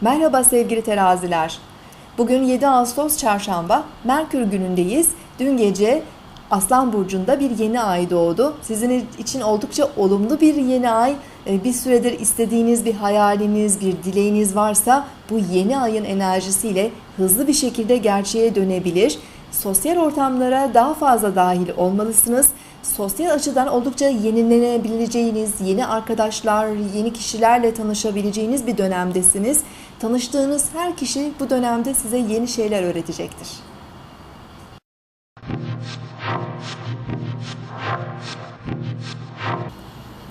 Merhaba sevgili teraziler. Bugün 7 Ağustos Çarşamba, Merkür günündeyiz. Dün gece Aslan Burcu'nda bir yeni ay doğdu. Sizin için oldukça olumlu bir yeni ay. Ee, Bir süredir istediğiniz bir hayaliniz, bir dileğiniz varsa bu yeni ayın enerjisiyle hızlı bir şekilde gerçeğe dönebilir. Sosyal ortamlara daha fazla dahil olmalısınız. Sosyal açıdan oldukça yenilenebileceğiniz, yeni arkadaşlar, yeni kişilerle tanışabileceğiniz bir dönemdesiniz. Tanıştığınız her kişi bu dönemde size yeni şeyler öğretecektir.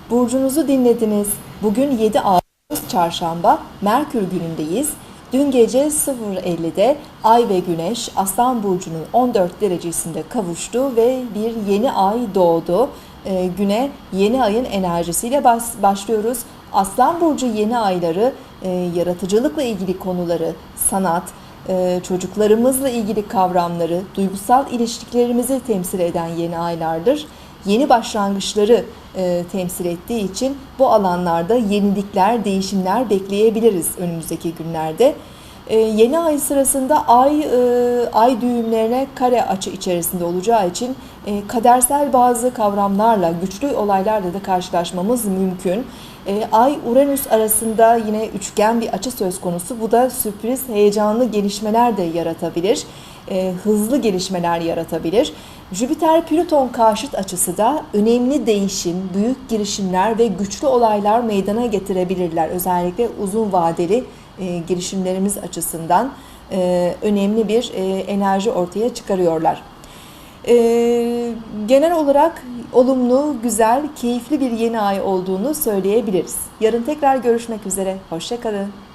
Burcunuzu dinlediniz. Bugün 7 Ağustos Çarşamba, Merkür günündeyiz. Dün gece 0.50'de Ay ve Güneş Aslan Burcu'nun 14 derecesinde kavuştu ve bir yeni ay doğdu. Ee, güne yeni ayın enerjisiyle bas- başlıyoruz. Aslan Burcu yeni ayları e, yaratıcılıkla ilgili konuları, sanat, e, çocuklarımızla ilgili kavramları, duygusal ilişkilerimizi temsil eden yeni aylardır. Yeni başlangıçları e, temsil ettiği için bu alanlarda yenilikler, değişimler bekleyebiliriz önümüzdeki günlerde. E, yeni ay sırasında ay e, ay düğümlerine kare açı içerisinde olacağı için e, kadersel bazı kavramlarla, güçlü olaylarla da karşılaşmamız mümkün. E, Ay Uranüs arasında yine üçgen bir açı söz konusu. Bu da sürpriz, heyecanlı gelişmeler de yaratabilir. E, hızlı gelişmeler yaratabilir. Jüpiter Plüton karşıt açısı da önemli değişim, büyük girişimler ve güçlü olaylar meydana getirebilirler. Özellikle uzun vadeli e, girişimlerimiz açısından e, önemli bir e, enerji ortaya çıkarıyorlar. E, genel olarak olumlu, güzel, keyifli bir yeni ay olduğunu söyleyebiliriz. Yarın tekrar görüşmek üzere. Hoşçakalın.